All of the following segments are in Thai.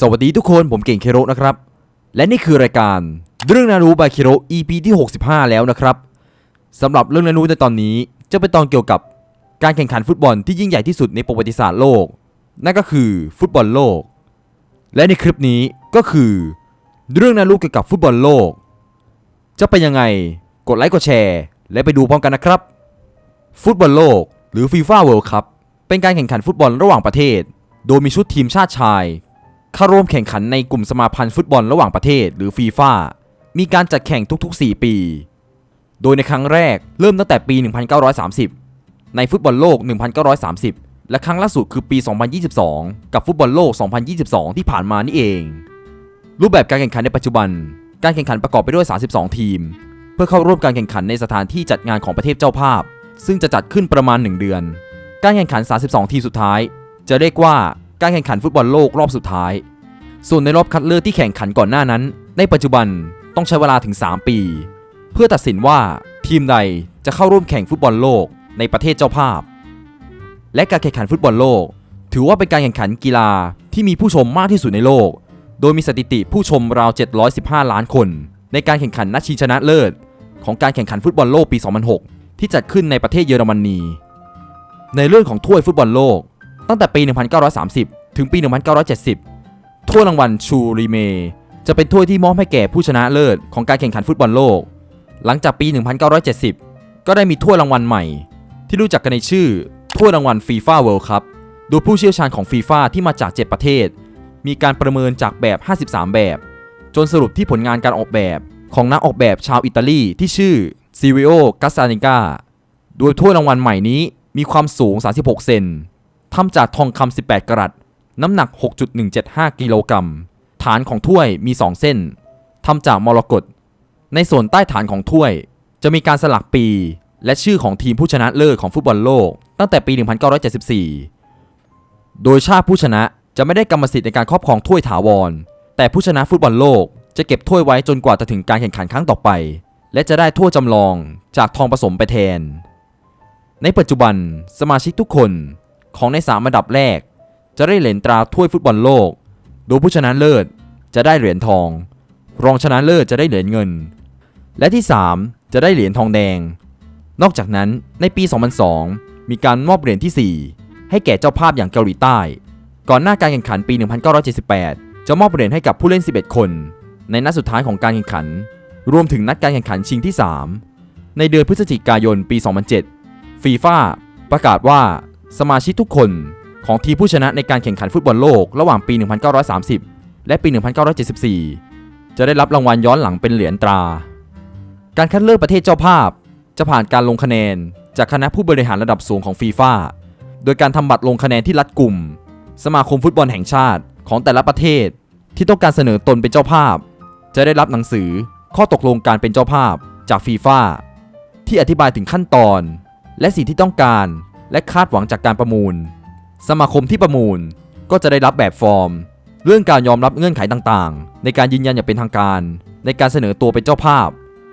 สวัสดีทุกคนผมเก่งเคโรนะครับ และนี่คือรายการเรื่องนารู้บายเคโร EP ที่ 65 แล้วนะครับสำหรับเรื่องนารู้ในตอนนี้จะเป็นตอนเกี่ยวกับการแข่งขันฟุตบอลที่ยิ่งใหญ่ที่สุดในประวัติศาสตร์โลก นั่นก็คือฟุตบอลโลก และในคลิปนี้ก็คือ เรื่องนารู้เกี่ยวกับฟุตบอลโลก จะเป็นยังไงกดไลค์กดแชร์ และไปดูพร้อมกันนะครับ ฟุตบอลโลก หรือฟีฟ่าเวิลด์คัพเป็นการแข่งขันฟุตบอลระหว่างประเทศ โดยมีชุดทีมชาติชาย เข้าร่วมแข่งขันในกลุ่มสมาพันธ์ฟุตบอลระหว่างประเทศหรือฟีฟ่ามีการจัดแข่งทุกๆ 4 ปี โดยในครั้งแรกเริ่มตั้งแต่ปี 1930 ในฟุตบอลโลก 1930 และครั้งล่าสุดคือปี 2022 กับฟุตบอลโลก 2022 ที่ผ่านมานี่เอง รูปแบบการแข่งขันในปัจจุบัน การแข่งขันประกอบไปด้วย 32 ทีม เพื่อเข้าร่วมการแข่งขันในสถานที่จัดงานของประเทศเจ้าภาพ ซึ่งจะจัดขึ้นประมาณ 1 เดือน การแข่งขัน 32 ทีมสุดท้าย จะเรียกว่า การแข่งขันฟุตบอลโลกรอบสุดท้าย ส่วนในรอบคัดเลือกที่แข่งขันก่อนหน้านั้น ในปัจจุบันต้องใช้เวลาถึง 3 ปี เพื่อตัดสินว่าทีมใดจะเข้าร่วมแข่งฟุตบอลโลกในประเทศเจ้าภาพ และการแข่งขันฟุตบอลโลก ถือว่าเป็นการแข่งขันกีฬาที่มีผู้ชมมากที่สุดในโลก โดยมีสถิติผู้ชมราว 715 ล้านคน ในการแข่งขันนัดชิงชนะเลิศ ของการแข่งขันฟุตบอลโลกปี 2006 ที่จัดขึ้นในประเทศเยอรมนี ในเรื่องของถ้วยฟุตบอลโลก ตั้งแต่ปี 1930 ถึงปี 1970 ถ้วยรางวัลชูริเม จะเป็นถ้วยที่มอบให้แก่ผู้ชนะเลิศของการแข่งขันฟุตบอลโลก หลังจากปี 1970 ก็ได้มีถ้วยรางวัลใหม่ ที่รู้จักกันในชื่อถ้วยรางวัลฟีฟ่าเวิลด์คัพโดยผู้เชี่ยวชาญของฟีฟ่าที่มาจาก 7 ประเทศ มีการประเมินจากแบบ 53 แบบ จนสรุปที่ผลงานการออกแบบของนักออกแบบชาวอิตาลีที่ชื่อซิริโอกัสซานิกาโดยถ้วยรางวัลใหม่นี้มีความสูง 36 เซน ทำจากทองคำ18 กรัตน้ำหนัก 6.175 กิโลกรัม ฐานของถ้วยมี 2 เส้น ทำจากมรกต ในส่วนใต้ฐานของถ้วย จะมีการสลักปี และชื่อของทีมผู้ชนะเลิศของฟุตบอลโลก ตั้งแต่ปี 1974 โดยชาติผู้ชนะจะไม่ได้กรรมสิทธิ์ในการครอบครองถ้วยถาวร แต่ผู้ชนะฟุตบอลโลกจะเก็บถ้วยไว้จนกว่าจะถึงการแข่งขันครั้งต่อไป และจะได้ถ้วยจำลองจากทองผสมไปแทน ในปัจจุบันสมาชิกทุกคน ของในสามอันดับแรก จะได้เหรียญตราถ้วยฟุตบอลโลก โดยผู้ชนะเลิศจะได้เหรียญทอง รองชนะเลิศจะได้เหรียญเงิน และที่ 3 จะได้เหรียญทองแดง นอกจากนั้นในปี 2002 มีการมอบเหรียญทีสี่ 4 ให้แก่เจ้าภาพอย่างเกาหลีใต้ ก่อนหน้าการแข่งขันปี 1978 จะมอบเหรียญให้กับผู้เล่น 11 คน ในนัดสุดท้ายของการแข่งขัน รวมถึงนัดการแข่งขันชิงที่ 3 ในเดือนพฤศจิกายนปี 2007ฟีฟ่าประกาศว่า สมาชิกทุกคนของทีมผู้ชนะในการแข่งขันฟุตบอลโลกระหว่างปี 1930 และปี 1974 จะได้รับรางวัลย้อนหลังเป็นเหรียญตรา การคัดเลือกประเทศเจ้าภาพ จะผ่านการลงคะแนนจากคณะผู้บริหารระดับสูงของฟีฟ่าโดยการทำบัตรลงคะแนนที่รัดกลุ่ม สมาคมฟุตบอลแห่งชาติของแต่ละประเทศที่ต้องการเสนอตนเป็นเจ้าภาพ จะได้รับหนังสือข้อตกลงการเป็นเจ้าภาพจากฟีฟ่าที่อธิบายถึงขั้นตอน และสิ่งที่ต้องการ และคาดหวังจากการประมูล สมาคมที่ประมูลก็จะได้รับแบบฟอร์ม เรื่องการยอมรับเงื่อนไขต่างๆ ในการยืนยันอย่างเป็นทางการ ในการเสนอตัวเป็นเจ้าภาพ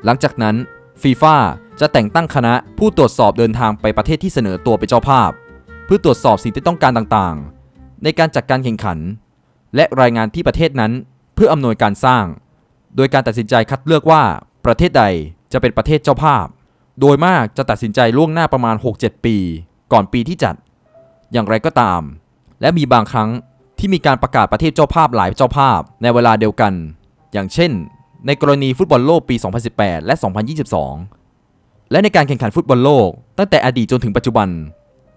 หลังจากนั้นฟีฟ่าจะแต่งตั้งคณะผู้ตรวจสอบเดินทางไปประเทศที่เสนอตัวเป็นเจ้าภาพ เพื่อตรวจสอบสิ่งที่ต้องการต่างๆ ในการจัดการแข่งขัน และรายงานที่ประเทศนั้นเพื่ออำนวยการสร้าง โดยการตัดสินใจคัดเลือกว่าประเทศใดจะเป็นประเทศเจ้าภาพ โดยมากจะตัดสินใจล่วงหน้าประมาณ 6-7 ปี ก่อนปีที่จัด อย่างไรก็ตาม และมีบางครั้งที่มีการประกาศประเทศเจ้าภาพหลายเจ้าภาพในเวลาเดียวกัน อย่างเช่น ในกรณีฟุตบอลโลกปี 2018 และ 2022 และในการแข่งขันฟุตบอลโลก ตั้งแต่อดีตจนถึงปัจจุบัน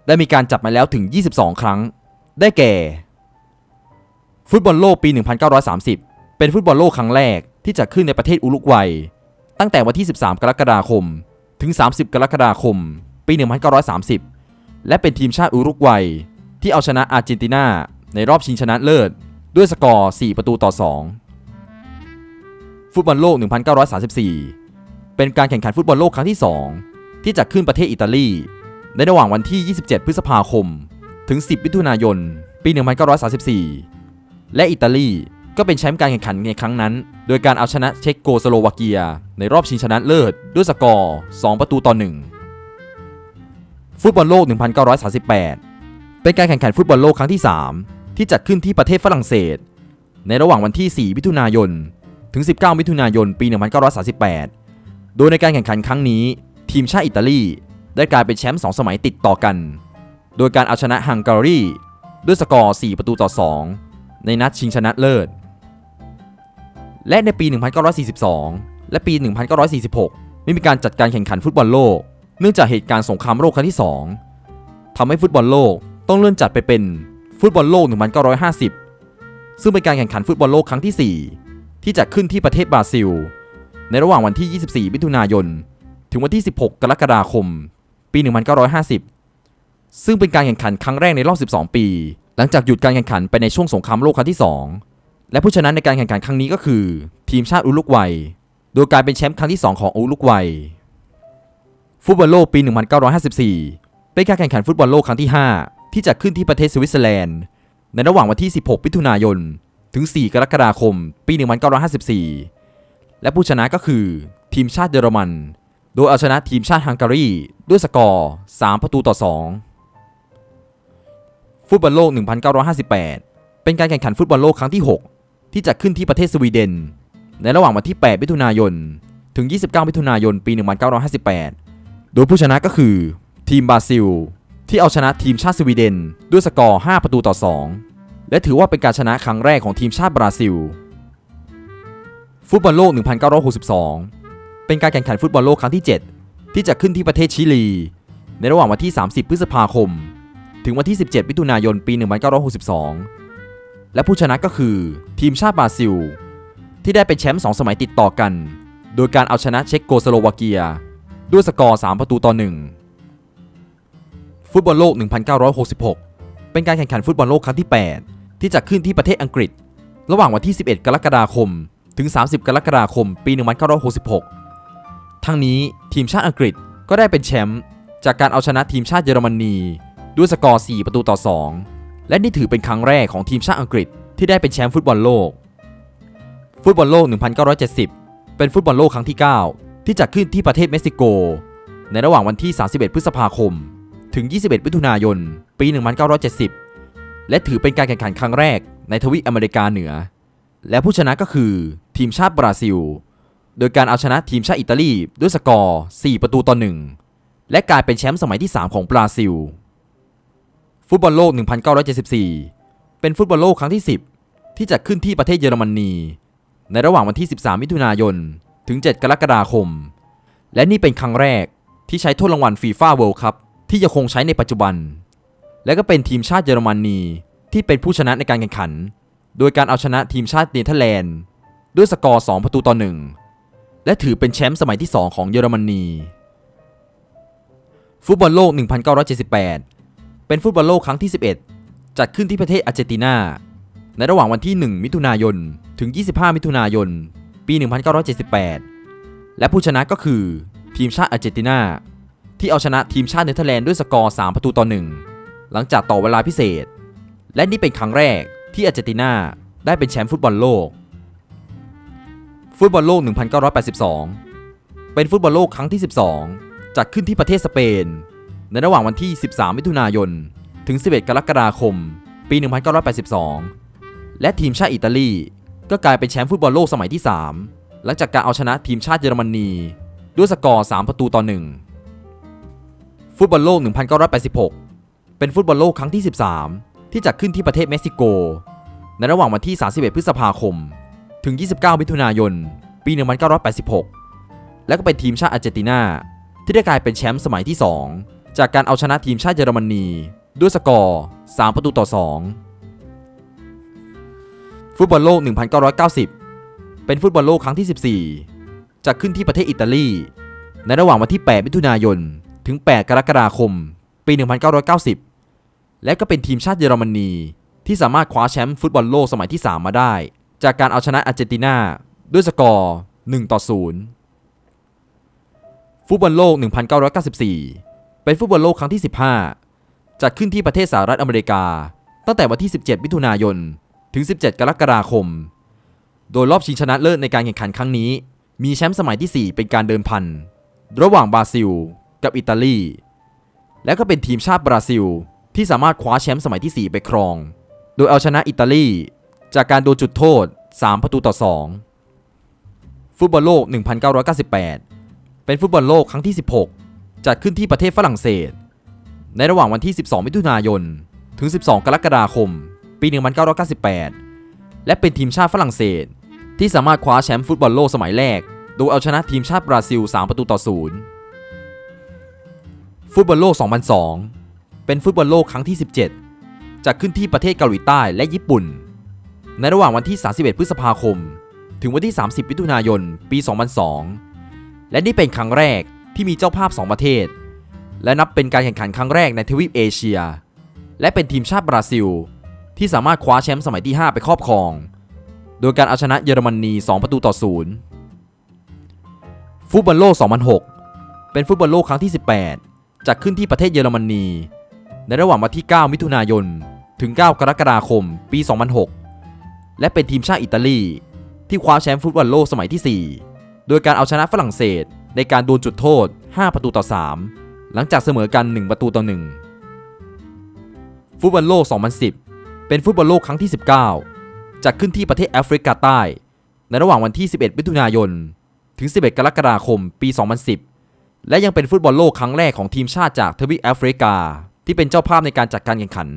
ได้มีการจัดมาแล้วถึง 22 ครั้ง ได้แก่ ฟุตบอลโลกปี 1930 เป็นฟุตบอลโลกครั้งแรกที่จัดขึ้นในประเทศอุรุกวัย ตั้งแต่วันที่ 13 กรกฎาคม ถึง 30 กรกฎาคม ปี 1930 และเป็นทีมชาติอุรุกวัย ที่เอาชนะอาร์เจนตินาในรอบชิงชนะเลิศ ด้วยสกอร์ 4 ประตูต่อ 2 ฟุตบอลโลก 1934 เป็นการแข่งขันฟุตบอลโลกครั้งที่ 2 ที่จัดขึ้นประเทศอิตาลี ในระหว่างวันที่ 27 พฤษภาคม ถึง 10 มิถุนายน ปี 1934 และอิตาลีก็เป็นแชมป์การแข่งขันในครั้งนั้น โดยการเอาชนะเช็กโกสโลวาเกีย ในรอบชิงชนะเลิศ ด้วยสกอร์ 2 ประตูต่อ 1 ฟุตบอลโลก 1938 เป็นการแข่งขันฟุตบอลโลกครั้งที่ 3 ที่จัดขึ้นที่ประเทศฝรั่งเศส ในระหว่างวันที่ 4 มิถุนายน ถึง 19 มิถุนายน ปี 1938 โดยในการแข่งขันครั้งนี้ ทีมชาติอิตาลี ได้กลายเป็นแชมป์ 2 สมัยติดต่อกัน โดยการเอาชนะฮังการีด้วยสกอร์ 4 ประตูต่อ 2 ในนัดชิงชนะเลิศ และในปี 1942 และปี 1946 ไม่มีการจัดการแข่งขันฟุตบอลโลก เนื่องจากเหตุการณ์สงครามโลกครั้งที่ 2ทำให้ฟุตบอลโลกต้องเลื่อนจัดไปเป็นฟุตบอลโลก 1950 ซึ่งเป็นการแข่งขันฟุตบอลโลกครั้งที่ 4 ที่จัดขึ้นที่ประเทศบราซิล ในระหว่างวันที่ 24 มิถุนายน ถึงวันที่ 16 กรกฎาคม ปี 1950 ซึ่งเป็นการแข่งขันครั้งแรกในรอบ 12 ปี หลังจากหยุดการแข่งขันไปในช่วงสงครามโลกครั้งที่ 2 และผู้ชนะในการแข่งขันครั้งนี้ก็คือ ทีมชาติอุรุกวัย โดยการเป็นแชมป์ครั้งที่ 2 ของอุรุกวัย ฟุตบอลโลกปี 1954 เป็นการแข่งขันฟุตบอลโลกครั้งที่ 5 ที่จัดขึ้นที่ประเทศสวิตเซอร์แลนด์ ในระหว่างวันที่ 16 มิถุนายน ถึง 4 กรกฎาคม ปี 1954 และผู้ชนะก็คือทีมชาติเยอรมัน โดยเอาชนะทีมชาติฮังการี ด้วยสกอร์ 3 ประตูต่อ 2 ฟุตบอลโลก 1958 เป็นการแข่งขันฟุตบอลโลกครั้งที่ 6 ที่จัดขึ้นที่ประเทศสวีเดน ในระหว่างวันที่ 8 มิถุนายน ถึง 29 มิถุนายน ปี 1958 โดยผู้ชนะก็คือทีมบราซิล ที่เอาชนะทีมชาติสวีเดน ด้วยสกอร์ 5 ประตูต่อ 2 และถือว่าเป็นการชนะครั้งแรกของทีมชาติบราซิล ฟุตบอลโลก 1962 เป็นการแข่งขันฟุตบอลโลกครั้งที่ 7 ที่จะขึ้นที่ประเทศชิลี ในระหว่างวันที่ 30 พฤษภาคม ถึงวันที่ 17 มิถุนายน ปี 1962 และผู้ชนะก็คือทีมชาติบราซิล ที่ได้เป็นแชมป์2สมัยติดต่อกัน โดยการเอาชนะเช็กโกสโลวาเกีย ด้วยสกอร์ 3 ประตูต่อ 1 ฟุตบอลโลก 1966 เป็นการแข่งขันฟุตบอลโลกครั้งที่ 8 ที่จะขึ้นที่ประเทศอังกฤษ ระหว่างวันที่ 11 กรกฎาคม ถึง 30 กรกฎาคม ปี 1966 ทั้งนี้ทีมชาติอังกฤษก็ได้เป็นแชมป์จากการเอาชนะทีมชาติเยอรมนี ด้วยสกอร์ 4 ประตูต่อ 2 และนี่ถือเป็นครั้งแรกของทีมชาติอังกฤษที่ได้เป็นแชมป์ฟุตบอลโลก ฟุตบอลโลก 1970 เป็นฟุตบอลโลกครั้งที่ 9 ที่จัดขึ้นที่ประเทศเม็กซิโก ในระหว่างวันที่ 31 พฤษภาคม ถึง 21มิถุนายน ปี 1970 และถือเป็นการแข่งขันครั้งแรกในทวีปอเมริกาเหนือ และผู้ชนะก็คือทีมชาติบราซิล โดยการเอาชนะทีมชาติอิตาลีด้วยสกอร์ 4 ประตูต่อ 1 และกลายเป็นแชมป์สมัยที่ 3 ของบราซิล ฟุตบอลโลก 1974 เป็นฟุตบอลโลกครั้งที่ 10 ที่จัดขึ้นที่ประเทศเยอรมนี ในระหว่างวันที่ 13 มิถุนายน ถึง 7 กรกฎาคม และนี่เป็นครั้งแรกที่ใช้ถ้วยรางวัลฟีฟ่าเวิลด์คัพที่ยังคงใช้ในปัจจุบัน และก็เป็นทีมชาติเยอรมนีที่เป็นผู้ชนะในการแข่งขัน โดยการเอาชนะทีมชาติเนเธอร์แลนด์ ด้วยสกอร์ 2 ประตูต่อ 1 และถือเป็นแชมป์สมัยที่ 2 ของเยอรมนีฟุตบอลโลก 1978 เป็นฟุตบอลโลกครั้งที่ 11 จัดขึ้นที่ประเทศอาร์เจนตินา ในระหว่างวันที่ 1 มิถุนายน ถึง 25 มิถุนายน ปี 1978 และผู้ชนะก็คือ ทีมชาติอาร์เจนตินาที่เอาชนะทีมชาติเนเธอร์แลนด์ด้วยสกอร์ 3 ประตูต่อ 1 หลังจากต่อเวลาพิเศษ และนี่เป็นครั้งแรกที่อาร์เจนตินาได้เป็นแชมป์ฟุตบอลโลก ฟุตบอลโลก 1982 เป็นฟุตบอลโลกครั้งที่ 12 จัดขึ้นที่ประเทศสเปน ในระหว่างวันที่ 13 มิถุนายน ถึง 11 กรกฎาคม ปี 1982 และทีมชาติอิตาลี ก็กลายเป็นแชมป์ฟุตบอลโลกสมัยที่ 3 หลังจากการเอาชนะทีมชาติเยอรมนี ด้วยสกอร์ 3 ประตูต่อ 1 ฟุตบอลโลก 1986 เป็นฟุตบอลโลกครั้งที่ 13 ที่จัดขึ้นที่ประเทศเม็กซิโก ในระหว่างวันที่ 31 พฤษภาคม ถึง 29 มิถุนายน ปี 1986 และก็เป็นทีมชาติอาร์เจนตินาที่ได้กลายเป็นแชมป์สมัยที่ 2 จากการเอาชนะทีมชาติเยอรมนี ด้วยสกอร์ 3 ประตูต่อ 2 ฟุตบอลโลก 1990 เป็นฟุตบอลโลกครั้งที่ 14จัดขึ้นที่ประเทศอิตาลี ในระหว่างวันที่ 8 มิถุนายน ถึง 8 กรกฎาคม ปี 1990 และก็เป็นทีมชาติเยอรมนี ที่สามารถคว้าแชมป์ฟุตบอลโลกสมัยที่ 3 มาได้ จากการเอาชนะอาร์เจนตินา ด้วยสกอร์ 1 ต่อ 0 ฟุตบอลโลก 1994 เป็นฟุตบอลโลกครั้งที่ 15 จัดขึ้นที่ประเทศสหรัฐอเมริกา ตั้งแต่วันที่ 17 มิถุนายน ถึง 17 กรกฎาคม โดยรอบชิงชนะเลิศในการแข่งขันครั้งนี้ มีแชมป์สมัยที่ 4 เป็นการเดิมพัน ระหว่างบราซิล กับอิตาลี และก็เป็นทีมชาติบราซิล ที่สามารถคว้าแชมป์สมัยที่ 4 ไปครอง โดยเอาชนะอิตาลี จากการโดนจุดโทษ 3 ประตูต่อ 2 ฟุตบอลโลก 1998 เป็นฟุตบอลโลกครั้งที่ 16 จัดขึ้นที่ประเทศฝรั่งเศส ในระหว่างวันที่ 12 มิถุนายน ถึง 12 กรกฎาคม ปี 1998 และเป็นทีมชาติฝรั่งเศส ที่สามารถคว้าแชมป์ฟุตบอลโลกสมัยแรก โดยเอาชนะทีมชาติบราซิล 3 ประตูต่อ0ฟุตบอลโลก 2002 เป็นฟุตบอลโลกครั้งที่ 17จัดขึ้นที่ประเทศเกาหลีใต้และญี่ปุ่น ในระหว่างวันที่ 31 พฤษภาคม ถึงวันที่ 30 มิถุนายน ปี 2002 และนี่เป็นครั้งแรกที่มีเจ้าภาพ 2 ประเทศ และนับเป็นการแข่งขันครั้งแรกในทวีปเอเชีย และเป็นทีมชาติบราซิล ที่สามารถคว้าแชมป์สมัยที่ 5 ไปครอบครอง โดยการเอาชนะเยอรมนี2 ประตูต่อ0ฟุตบอลโลก 2006 เป็นฟุตบอลโลกครั้งที่ 18 จัดขึ้นที่ประเทศเยอรมนี ในระหว่างวันที่ 9 มิถุนายน ถึง 9 กรกฎาคม ปี 2006 และเป็นทีมชาติอิตาลี ที่คว้าแชมป์ฟุตบอลโลกสมัยที่ 4 โดยการเอาชนะฝรั่งเศสในการดวลจุดโทษ 5 ประตูต่อ 3 หลังจากเสมอกัน 1 ประตูต่อ 1 ฟุตบอลโลก 2010 เป็นฟุตบอลโลกครั้งที่ 19 จัดขึ้นที่ประเทศแอฟริกาใต้ ในระหว่างวันที่ 11 มิถุนายน ถึง 11 กรกฎาคม ปี 2010 และยังเป็นฟุตบอลโลกครั้งแรกของทีมชาติจากทวีปแอฟริกา ที่เป็นเจ้าภาพในการจัดการแข่งขัน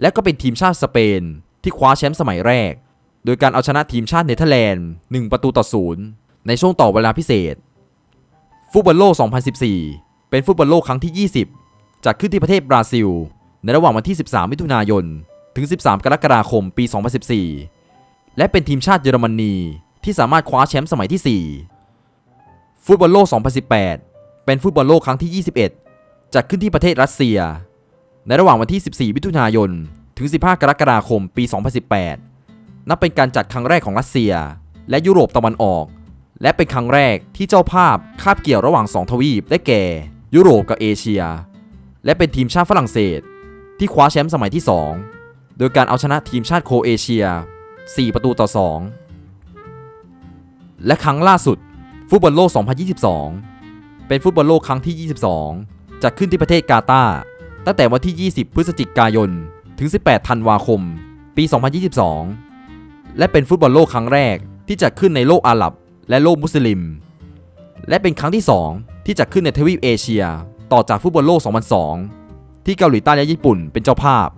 และก็เป็นทีมชาติสเปน ที่คว้าแชมป์สมัยแรก โดยการเอาชนะทีมชาติเนเธอร์แลนด์ 1 ประตูต่อ0ในช่วงต่อเวลาพิเศษ ฟุตบอลโลก 2014 เป็นฟุตบอลโลกครั้งที่ 20 จัดขึ้นที่ประเทศบราซิล ในระหว่างวันที่ 13 มิถุนายน ถึง 13 กรกฎาคมปี 2014 และเป็นทีมชาติเยอรมนีที่สามารถคว้าแชมป์สมัยที่ 4 ฟุตบอลโลก 2018 เป็นฟุตบอลโลกครั้งที่ 21 จัดขึ้นที่ประเทศรัสเซีย ในระหว่างวันที่ 14 มิถุนายน ถึง 15 กรกฎาคมปี 2018 นับเป็นการจัดครั้งแรกของรัสเซีย และยุโรปตะวันออก และเป็นครั้งแรกที่เจ้าภาพคาบเกี่ยวระหว่าง 2 ทวีปได้แก่ ยุโรปกับเอเชีย และเป็นทีมชาติฝรั่งเศส ที่คว้าแชมป์สมัยที่ 2 โดยการเอาชนะทีมชาติโคเอเชีย 4 ประตูต่อ 2 และครั้งล่าสุดฟุตบอลโลก 2022 เป็นฟุตบอลโลกครั้งที่ 22 จัดขึ้นที่ประเทศกาตาร์ตั้งแต่วันที่ 20 พฤศจิกายน ถึง 18 ธันวาคม ปี 2022 และเป็นฟุตบอลโลกครั้งแรกที่จัดขึ้นในโลกอาหรับ และโลกมุสลิม และเป็นครั้งที่ 2 ที่จัดขึ้นในทวีปเอเชีย ต่อจากฟุตบอลโลก 2002 ที่เกาหลีใต้และญี่ปุ่นเป็นเจ้าภาพ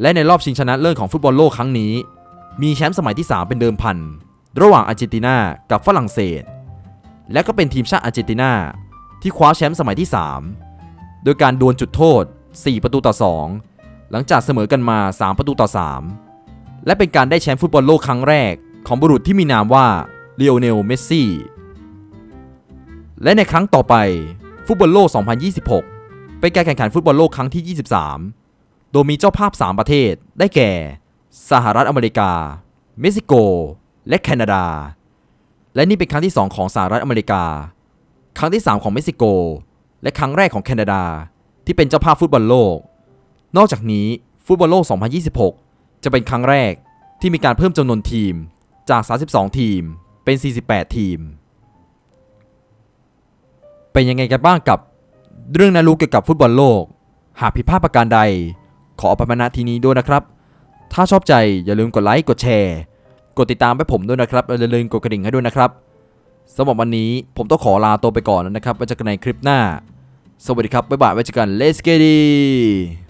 และในรอบชิงชนะเลิศของฟุตบอลโลกครั้งนี้ มีแชมป์สมัยที่ 3 เป็นเดิมพัน ระหว่างอาร์เจนตินากับฝรั่งเศส และก็เป็นทีมชาติอาร์เจนตินาที่คว้าแชมป์สมัยที่ 3 โดยการดวลจุดโทษ 4 ประตูต่อ 2 หลังจากเสมอกันมา 3 ประตูต่อ 3 และเป็นการได้แชมป์ฟุตบอลโลกครั้งแรก ของบุรุษที่มีนามว่าเลโอเนล เมสซี่ และในครั้งต่อไปฟุตบอลโลก 2026 เป็นการแข่งขันฟุตบอลโลกครั้งที่ 23 โดยมีเจ้าภาพ 3 ประเทศ ได้แก่ สหรัฐอเมริกา เม็กซิโก และแคนาดา และนี่เป็นครั้งที่ 2 ของสหรัฐอเมริกา ครั้งที่ 3 ของเม็กซิโก และครั้งแรกของแคนาดา ที่เป็นเจ้าภาพฟุตบอลโลก นอกจากนี้ฟุตบอลโลก 2026 จะเป็นครั้งแรกที่มีการเพิ่มจำนวนทีมจาก 32 ทีม เป็น 48 ทีม เป็นยังไงกันบ้างกับเรื่องน่ารู้เกี่ยวกับฟุตบอลโลก หากผิดพลาดประการใด ขออภัยมาณทีนี้ด้วยนะครับ ถ้าชอบใจอย่าลืมกดไลค์กดแชร์ กดติดตามให้ผมด้วยนะครับและอย่าลืมกดกระดิ่งให้ด้วยนะครับสำหรับวันนี้ผมต้องขอลาตัวไปก่อนนะครับไว้เจอกันในคลิปหน้า สวัสดีครับบ๊ายบายไว้เจอกัน Let's get it